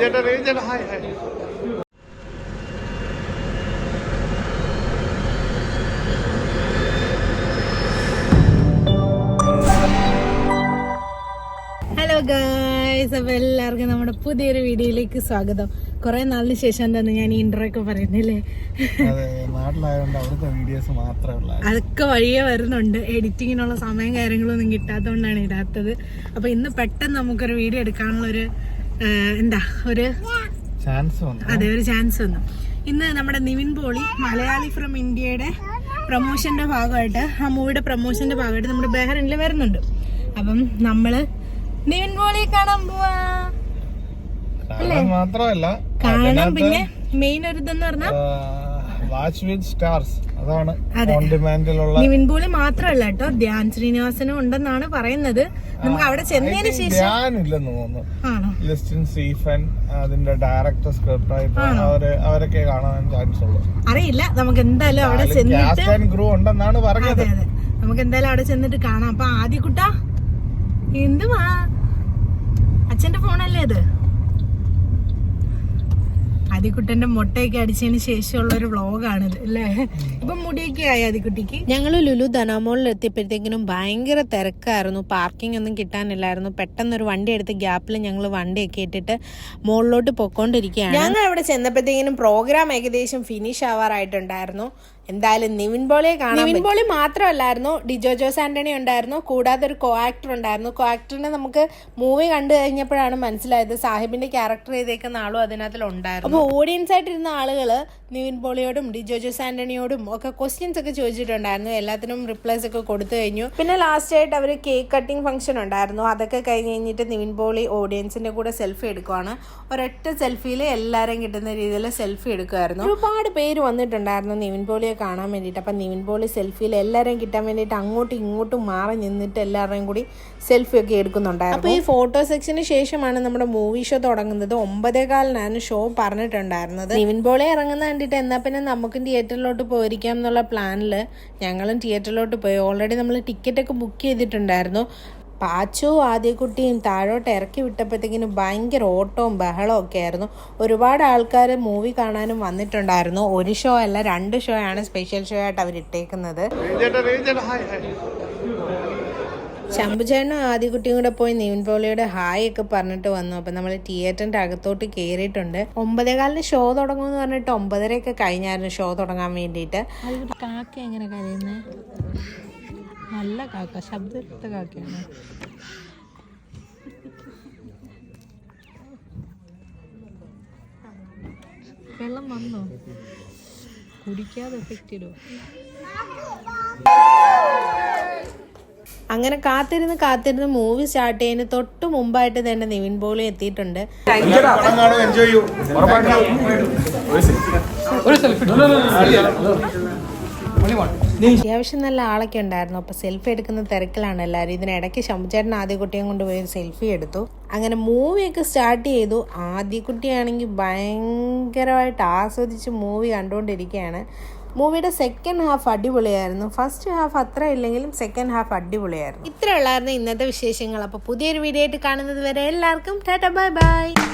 ചേട്ടാ ചേട്ടാ high high hello guys അപ്പൊ എല്ലാവർക്കും നമ്മുടെ പുതിയൊരു വീഡിയോയിലേക്ക് സ്വാഗതം. കുറെ നാളിന് ശേഷം എന്താണ് ഞാൻ ഇൻട്രോ ഒക്കെ പറയുന്നില്ലേ അതൊക്കെ വഴിയെ വരുന്നുണ്ട്. എഡിറ്റിങ്ങിനുള്ള സമയം കാര്യങ്ങളൊന്നും കിട്ടാത്തതുകൊണ്ടാണ് ഇടാത്തത്. അപ്പൊ ഇന്ന് പെട്ടെന്ന് നമുക്കൊരു വീഡിയോ എടുക്കാനുള്ള ഒരു എന്താ ഒരു അതെ ഒരു ചാൻസ് വന്നു. ഇന്ന് നമ്മുടെ നിവിൻ പോളി മലയാളി ഫ്രം ഇന്ത്യയുടെ പ്രൊമോഷന്റെ ഭാഗമായിട്ട് ആ മൂവിയുടെ പ്രൊമോഷന്റെ ഭാഗമായിട്ട് നമ്മുടെ ബെഹറിനിൽ വരുന്നുണ്ട്. അപ്പം നമ്മൾ നിവിൻ പോളി കാണാൻ പോവാ. അല്ലേ? മാത്രമല്ല കാണാൻ പിന്നെ മെയിൻ ഒരു ഇതെന്ന് പറഞ്ഞാൽ വാച്ച് വിത്ത് സ്റ്റാർസ്. അതാണ് ഓൺ ഡിമാൻഡിലുള്ള നിവിൻ പോളി മാത്രമല്ല കേട്ടോ ധ്യാൻ ശ്രീനിവാസനും ഉണ്ടെന്നാണ് പറയുന്നത്. നമുക്ക് അവിടെ ചെന്നതിന് ശേഷം ധ്യാനില്ലെന്ന് തോന്നുന്നു. ലിസ്റ്റിൻ സീഫൻ അതിന്റെ ഡയറക്ടർ സ്ക്രിപ്റ്റ് ആയിട്ട് അവർ അവരൊക്കെ കാണാൻ ചാൻസ് ഉള്ളൂ. അറിയില്ല നമുക്ക് എന്തായാലും അവിടെ ചെന്നിട്ട് ഗ്രൂ ഉണ്ടെന്നാണ് പറഞ്ഞത്. നമുക്ക് എന്തായാലും അവിടെ ചെന്നിട്ട് കാണാം. അപ്പൊ ആദ്യ കുട്ട എന്തുവാ? അച്ഛന്റെ ഫോണല്ലേ ഇത് ആദിക്കുട്ടന്റെ മുട്ടയൊക്കെ അടിച്ചതിന് ശേഷമുള്ള ഒരു വ്ളോഗാണിത് അല്ലേ? ഇപ്പൊ മുടിയൊക്കെ ആയി ആദിക്കുട്ടിക്ക്? ഞങ്ങൾ ലുലു ധനാമോളിൽ എത്തിയപ്പോഴത്തേക്കിനും ഭയങ്കര തിരക്കായിരുന്നു. പാർക്കിംഗ് ഒന്നും കിട്ടാനില്ലായിരുന്നു. പെട്ടെന്ന് ഒരു വണ്ടി എടുത്ത് ഗ്യാപ്പിൽ ഞങ്ങൾ വണ്ടിയൊക്കെ ഇട്ടിട്ട് മുകളിലോട്ട് പൊക്കോണ്ടിരിക്കുകയാണ്. ഞങ്ങൾ അവിടെ ചെന്നപ്പോഴത്തേക്കിനും പ്രോഗ്രാം ഏകദേശം ഫിനിഷ് ആവാറായിട്ടുണ്ടായിരുന്നു. എന്തായാലും നിവിൻ പോളിയെ കാണാം നിവിൻ പോളി മാത്രമല്ലായിരുന്നു. ഡിജോ ജോസ് ആന്റണി ഉണ്ടായിരുന്നു. കൂടാതെ ഒരു കോ ആക്ടർ ഉണ്ടായിരുന്നു. കോ ആക്ടറിനെ നമുക്ക് മൂവി കണ്ടു കഴിഞ്ഞപ്പോഴാണ് മനസ്സിലായത് സാഹിബിന്റെ ക്യാരക്ടർ ചെയ്തേക്കുന്ന ആളും അതിനകത്തിൽ ഉണ്ടായിരുന്നു. അപ്പോൾ ഓഡിയൻസ് ആയിട്ടിരുന്ന ആളുകൾ നിവിൻ പോളിയോടും ഡിജോ ജോസ് ആന്റണിയോടും ഒക്കെ ക്വസ്റ്റ്യൻസ് ഒക്കെ ചോദിച്ചിട്ടുണ്ടായിരുന്നു. എല്ലാത്തിനും റിപ്ലൈസ് ഒക്കെ കൊടുത്തു കഴിഞ്ഞു. പിന്നെ ലാസ്റ്റ് ആയിട്ട് അവർ കേക്ക് കട്ടിംഗ് ഫംഗ്ഷൻ ഉണ്ടായിരുന്നു. അതൊക്കെ കഴിഞ്ഞ് കഴിഞ്ഞിട്ട് നിവിൻ പോളി ഓഡിയൻസിന്റെ കൂടെ സെൽഫി എടുക്കുവാണ്. ഒരൊറ്റ സെൽഫിയിൽ എല്ലാവരെയും കിട്ടുന്ന രീതിയിൽ സെൽഫി എടുക്കുമായിരുന്നു ഒരുപാട് പേര് വന്നിട്ടുണ്ടായിരുന്നു നിവിൻ പോളിയെ കാണാൻ വേണ്ടിയിട്ട്. അപ്പം നിവിൻ പോളി സെൽഫിയിൽ എല്ലാവരെയും കിട്ടാൻ വേണ്ടിയിട്ട് അങ്ങോട്ടും ഇങ്ങോട്ടും മാറി നിന്നിട്ട് എല്ലാവരുടെയും കൂടി സെൽഫി ഒക്കെ എടുക്കുന്നുണ്ടായിരുന്നു. അപ്പോൾ ഈ ഫോട്ടോ സെക്ഷന് ശേഷമാണ് നമ്മുടെ മൂവി ഷോ തുടങ്ങുന്നത്. ഒമ്പതേകാലിനാണ് ഷോ പറഞ്ഞിട്ടുണ്ടായിരുന്നത്. നിവിൻ പോളി ഇറങ്ങുന്ന കണ്ടിട്ട് എന്നാൽ പിന്നെ നമുക്കും തിയേറ്ററിലോട്ട് പോയിരിക്കാം എന്നുള്ള പ്ലാനിൽ ഞങ്ങളും തിയേറ്ററിലോട്ട് പോയി. ഓൾറെഡി നമ്മൾ ടിക്കറ്റൊക്കെ ബുക്ക് ചെയ്തിട്ടുണ്ടായിരുന്നു. പാച്ചു ആദ്യക്കുട്ടിയും താഴോട്ട് ഇറക്കി വിട്ടപ്പോഴത്തേക്കിനും ഭയങ്കര ഓട്ടവും ബഹളവും ഒക്കെ ആയിരുന്നു. ഒരുപാട് ആൾക്കാർ മൂവി കാണാനും വന്നിട്ടുണ്ടായിരുന്നു. ഒരു ഷോ അല്ല രണ്ട് ഷോ ആണ് സ്പെഷ്യൽ ഷോ ആയിട്ട് അവർ ഇട്ടേക്കുന്നത് ചേട്ടാ ചേട്ടാ ഹായ് ഹായ് ശംഭുചേട്ടനും ആദ്യക്കുട്ടിയും കൂടെ പോയി നീവിൻ പോളിയുടെ ഹായ് ഒക്കെ പറഞ്ഞിട്ട് വന്നു. അപ്പം നമ്മൾ തിയേറ്ററിന്റെ അകത്തോട്ട് കയറിയിട്ടുണ്ട് ഒമ്പതേകാലിന് ഷോ തുടങ്ങുമെന്ന് പറഞ്ഞിട്ട് ഒമ്പതരയൊക്കെ കഴിഞ്ഞായിരുന്നു ഷോ തുടങ്ങാൻ വേണ്ടിയിട്ട്. കാക്ക എങ്ങനെ കരയുന്നത് നല്ല കാക്ക ശബ്ദത്തെ കാക്കയാണ്. വെള്ളം വന്നോ? കുടിക്കാതെ എഫക്റ്റ് ഇടുമോ അങ്ങനെ കാത്തിരുന്ന് കാത്തിരുന്ന് മൂവി സ്റ്റാർട്ട് ചെയ്യുന്ന തൊട്ട് മുമ്പായിട്ട് തന്നെ നിവിൻ പോളി എത്തിയിട്ടുണ്ട്. അത്യാവശ്യം നല്ല ആളൊക്കെ ഉണ്ടായിരുന്നു. അപ്പൊ സെൽഫി എടുക്കുന്ന തിരക്കിലാണ് എല്ലാവരും ഇതിനിടയ്ക്ക് ശംഭുചേട്ടൻ ആദ്യക്കുട്ടിയും കൊണ്ടുപോയി സെൽഫി എടുത്തു. അങ്ങനെ മൂവിയൊക്കെ സ്റ്റാർട്ട് ചെയ്തു. ആദ്യക്കുട്ടിയാണെങ്കിൽ ഭയങ്കരമായിട്ട് ആസ്വദിച്ച് മൂവി കണ്ടുകൊണ്ടിരിക്കുകയാണ്. മൂവിയുടെ സെക്കൻഡ് ഹാഫ് അടിപൊളിയായിരുന്നു. ഫസ്റ്റ് ഹാഫ് അത്ര ഇല്ലെങ്കിലും സെക്കൻഡ് ഹാഫ് അടിപൊളിയായിരുന്നു. ഇത്ര ഉള്ളായിരുന്നു ഇന്നത്തെ വിശേഷങ്ങൾ. അപ്പോൾ പുതിയൊരു വീഡിയോ ആയിട്ട് കാണുന്നത് വരെ എല്ലാവർക്കും ടാറ്റ ബൈ ബൈ